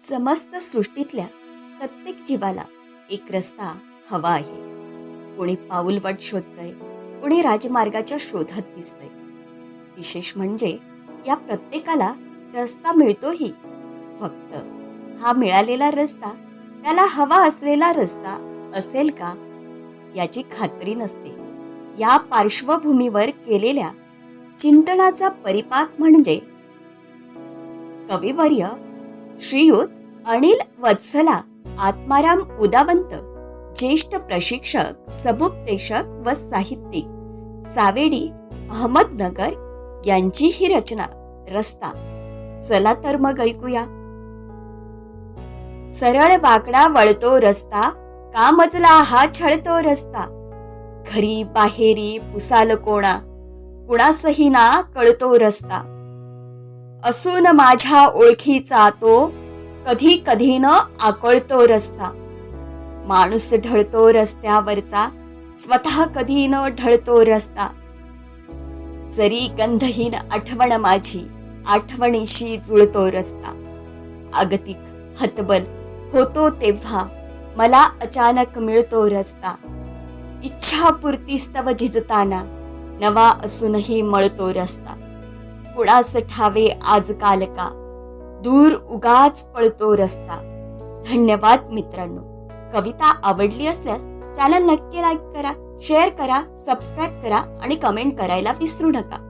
समस्त सृष्टीतल्या प्रत्येक जीवाला एक रस्ता हवा आहे. कोणी पाऊलवट शोधतंय कोणी राजमार्गाच्या शोधात दिसतंय. विशेष म्हणजे या प्रत्येकाला रस्ता मिळतोही. फक्त हा मिळालेला रस्ता त्याला हवा असलेला रस्ता असेल का? याची खात्री नसते. या पार्श्वभूमीवर केलेल्या चिंतनाचा परिपाक म्हणजे कविवर्य श्रीयुत अनिल वत्सला आत्माराम उदावंत ज्येष्ठ प्रशिक्षक समुपदेशक व साहित्यिक सावेडी अहमदनगर यांची ही रचना रस्ता. चला तर मग ऐकूया. सरळ वाकडा वळतो रस्ता का मजला हा छळतो रस्ता? घरी बाहेरी पुसाल कोणा कुणासही ना कळतो रस्ता. असून माझ्या ओळखीचा तो कधी कधी न आकळतो रस्ता. माणूस ढळतो रस्त्यावरचा स्वतः कधी न ढळतो रस्ता. जरी गंधहीन आठवण माझी आठवणीशी जुळतो रस्ता. अगतिक हतबल होतो तेव्हा मला अचानक मिळतो रस्ता. इच्छापूर्ती स्तव झिजताना नवा असूनही मळतो रस्ता. कुणास ठावे आजकाल का दूर उगाच पळतो रस्ता. धन्यवाद मित्रांनो. कविता आवडली असल्यास चॅनल नक्की लाईक करा शेअर करा सबस्क्राईब करा आणि कमेंट करायला विसरू नका.